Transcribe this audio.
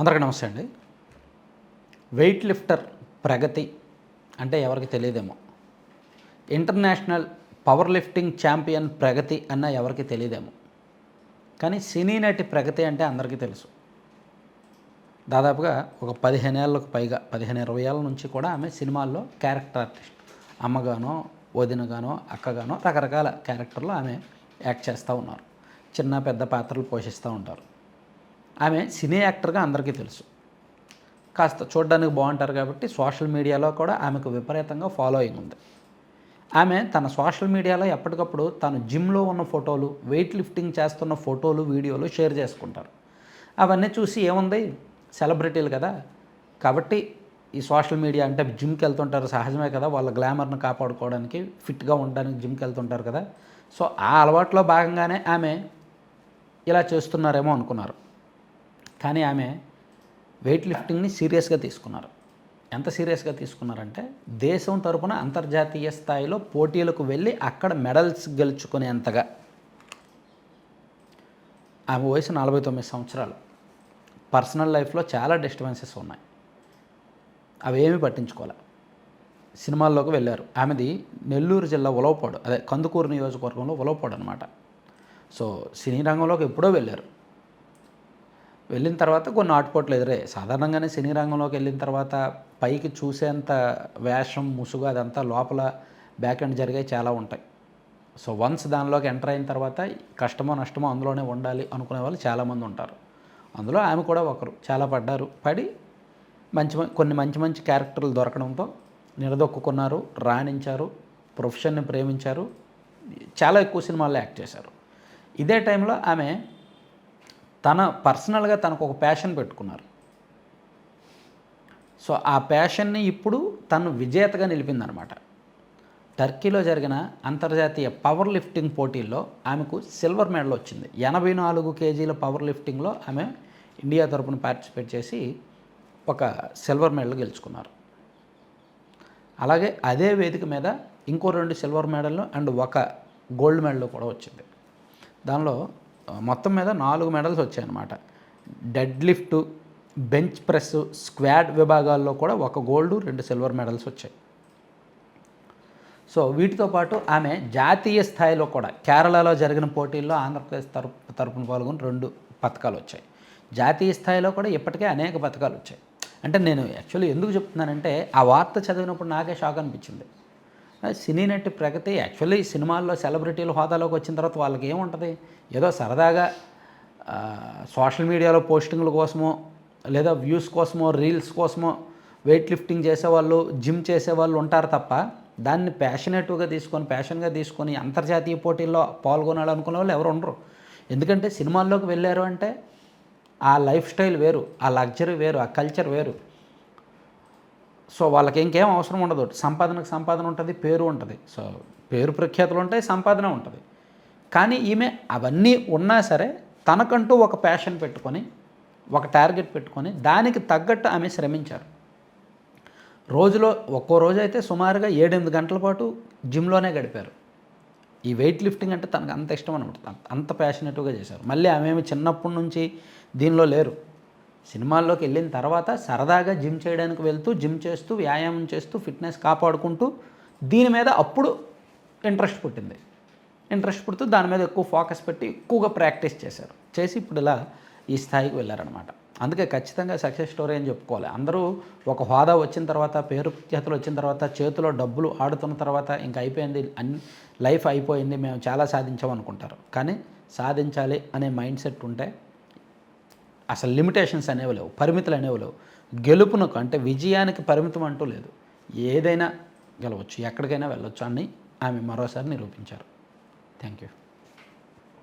అందరికీ నమస్తే అండి. వెయిట్ లిఫ్టర్ ప్రగతి అంటే ఎవరికి తెలియదేమో. International power lifting champion Pragati అన్న ఎవరికి తెలియదేమో. కానీ సినీ నటి ప్రగతి అంటే అందరికీ తెలుసు. దాదాపుగా ఒక పదిహేను ఏళ్ళకు పైగా పదిహేను ఇరవై ఏళ్ళ నుంచి కూడా ఆమె సినిమాల్లో క్యారెక్టర్ ఆర్టిస్ట్. అమ్మగానో వదినగానో అక్కగానో రకరకాల క్యారెక్టర్లు ఆమె యాక్ట్ చేస్తూ ఉన్నారు. చిన్న పెద్ద పాత్రలు పోషిస్తూ ఉంటారు. ఆమె సినీ యాక్టర్గా అందరికీ తెలుసు. కాస్త చూడడానికి బాగుంటారు కాబట్టి సోషల్ మీడియాలో కూడా ఆమెకు విపరీతంగా ఫాలోయింగ్ ఉంది. ఆమె తన సోషల్ మీడియాలో ఎప్పటికప్పుడు తను జిమ్లో ఉన్న ఫోటోలు వెయిట్ లిఫ్టింగ్ చేస్తున్న ఫోటోలు వీడియోలు షేర్ చేసుకుంటారు. అవన్నీ చూసి ఏముంది? సెలబ్రిటీలు కదా. కాబట్టి ఈ సోషల్ మీడియా అంటే జిమ్కి వెళ్తుంటారు సహజమే కదా. వాళ్ళ గ్లామర్ను కాపాడుకోవడానికి ఫిట్గా ఉండడానికి జిమ్కి వెళ్తుంటారు కదా. సో ఆ అలవాట్లో భాగంగానే ఆమె ఇలా చేస్తున్నారేమో అనుకున్నారు. కానీ ఆమె వెయిట్ లిఫ్టింగ్ని సీరియస్గా తీసుకున్నారు. ఎంత సీరియస్గా తీసుకున్నారంటే దేశం తరపున అంతర్జాతీయ స్థాయిలో పోటీలకు వెళ్ళి అక్కడ మెడల్స్ గెలుచుకునేంతగా. ఆమె వయసు నలభై తొమ్మిది సంవత్సరాలు. పర్సనల్ లైఫ్లో చాలా డిస్టర్బెన్సెస్ ఉన్నాయి. అవేమి పట్టించుకోలే. సినిమాల్లోకి వెళ్ళారు. ఆమెది నెల్లూరు జిల్లా ఉలవపాడు అదే కందుకూరు నియోజకవర్గంలో ఉలవపాడు అనమాట సో సినీ రంగంలోకి ఎప్పుడో వెళ్ళారు. వెళ్ళిన తర్వాత కొన్ని ఆటుపోట్లు ఎదురయ్యాయి. సాధారణంగానే సినీ రంగంలోకి వెళ్ళిన తర్వాత పైకి చూసేంత వేషం ముసుగు అదంతా లోపల బ్యాక్ ఎండ్ జరిగే చాలా ఉంటాయి. సో వన్స్ దానిలోకి ఎంటర్ అయిన తర్వాత కష్టమో నష్టమో అందులోనే ఉండాలి అనుకునే వాళ్ళు చాలామంది ఉంటారు. అందులో ఆమె కూడా ఒకరు చాలా పడ్డారు. పడి మంచి కొన్ని మంచి మంచి క్యారెక్టర్లు దొరకడంతో నిలదొక్కున్నారు రాణించారు ప్రొఫెషన్ని ప్రేమించారు చాలా ఎక్కువ సినిమాల్లో యాక్ట్ చేశారు. ఇదే టైంలో ఆమె తన పర్సనల్గా తనకు ఒక ప్యాషన్ పెట్టుకున్నారు. సో ఆ ప్యాషన్ని ఇప్పుడు తను విజేతగా నిలిపిందనమాట. టర్కీలో జరిగిన అంతర్జాతీయ పవర్ లిఫ్టింగ్ పోటీల్లో ఆమెకు సిల్వర్ మెడల్ వచ్చింది ఎనభై నాలుగు కేజీల పవర్ లిఫ్టింగ్లో ఆమె ఇండియా తరపున పార్టిసిపేట్ చేసి ఒక సిల్వర్ మెడల్ గెలుచుకున్నారు. అలాగే అదే వేదిక మీద ఇంకో రెండు సిల్వర్ మెడల్ అండ్ ఒక గోల్డ్ మెడల్ కూడా వచ్చింది. దానిలో మొత్తం మీద నాలుగు మెడల్స్ వచ్చాయన్నమాట. Dead lift bench press squat విభాగాల్లో కూడా ఒక గోల్డ్ రెండు సిల్వర్ మెడల్స్ వచ్చాయి. సో వీటితో పాటు ఆమె జాతీయ స్థాయిలో కూడా కేరళలో జరిగిన పోటీల్లో ఆంధ్రప్రదేశ్ తరపు తరపున పాల్గొని రెండు పథకాలు వచ్చాయి. జాతీయ స్థాయిలో కూడా ఇప్పటికే అనేక పథకాలు వచ్చాయి. అంటే నేను యాక్చువల్లీ ఎందుకు చెప్తున్నానంటే ఆ వార్త చదివినప్పుడు నాకే షాక్ అనిపించింది. సినీ నటి ప్రగతి యాక్చువల్లీ సినిమాల్లో సెలబ్రిటీల హోదాలోకి వచ్చిన తర్వాత వాళ్ళకి ఏముంటుంది? ఏదో సరదాగా సోషల్ మీడియాలో పోస్టింగ్ల కోసమో లేదా వ్యూస్ కోసమో రీల్స్ కోసమో వెయిట్ లిఫ్టింగ్ చేసేవాళ్ళు జిమ్ చేసేవాళ్ళు ఉంటారు తప్ప దాన్ని ప్యాషనేటివ్గా తీసుకొని ప్యాషన్గా తీసుకొని అంతర్జాతీయ పోటీల్లో పాల్గొనాలనుకునే వాళ్ళు ఎవరు ఉండరు. ఎందుకంటే సినిమాల్లోకి వెళ్ళారు అంటే ఆ లైఫ్ స్టైల్ వేరు ఆ లగ్జరీ వేరు ఆ కల్చర్ వేరు. సో వాళ్ళకి ఇంకేం అవసరం ఉండదు. సంపాదనకు సంపాదన ఉంటుంది పేరు ఉంటుంది. సో పేరు ప్రఖ్యాతులు ఉంటాయి సంపాదన ఉంటుంది. కానీ ఈమె అవన్నీ ఉన్నా సరే తనకంటూ ఒక ప్యాషన్ పెట్టుకొని ఒక టార్గెట్ పెట్టుకొని దానికి తగ్గట్టు ఆమె శ్రమించారు. రోజులో ఒక్కో రోజు అయితే సుమారుగా ఏడెనిమిది గంటల పాటు జిమ్లోనే గడిపారు. ఈ వెయిట్ లిఫ్టింగ్ అంటే తనకు అంత ఇష్టం అనమాట అంత- ప్యాషనెట్గా చేశారు. మళ్ళీ ఆమె చిన్నప్పటి నుంచి దీనిలో లేరు. సినిమాల్లోకి వెళ్ళిన తర్వాత సరదాగా జిమ్ చేయడానికి వెళ్తూ జిమ్ చేస్తూ వ్యాయామం చేస్తూ ఫిట్నెస్ కాపాడుకుంటూ దీని మీద అప్పుడు ఇంట్రెస్ట్ పుట్టింది. ఇంట్రెస్ట్ పుడుతూ దాని మీద ఎక్కువ ఫోకస్ పెట్టి ఎక్కువగా ప్రాక్టీస్ చేశారు. చేసి ఇప్పుడు ఇలా ఈ స్థాయికి వెళ్ళారనమాట అందుకే ఖచ్చితంగా సక్సెస్ స్టోరీ అని చెప్పుకోవాలి. అందరూ ఒక హోదా వచ్చిన తర్వాత పేరు ప్రఖ్యాతులు వచ్చిన తర్వాత చేతిలో డబ్బులు ఆడుతున్న తర్వాత ఇంక అయిపోయింది అన్ని లైఫ్ అయిపోయింది మేము చాలా సాధించాం అనుకుంటారు కానీ సాధించాలి అనే మైండ్ సెట్ ఉంటే అసలు లిమిటేషన్స్ అనేవి లేవు పరిమితులు అనేవి లేవు. గెలుపునకు అంటే విజయానికి పరిమితం అంటూ లేదు. ఏదైనా గెలవచ్చు ఎక్కడికైనా వెళ్ళొచ్చు అని ఆమె మరోసారి నిరూపించారు. Thank you.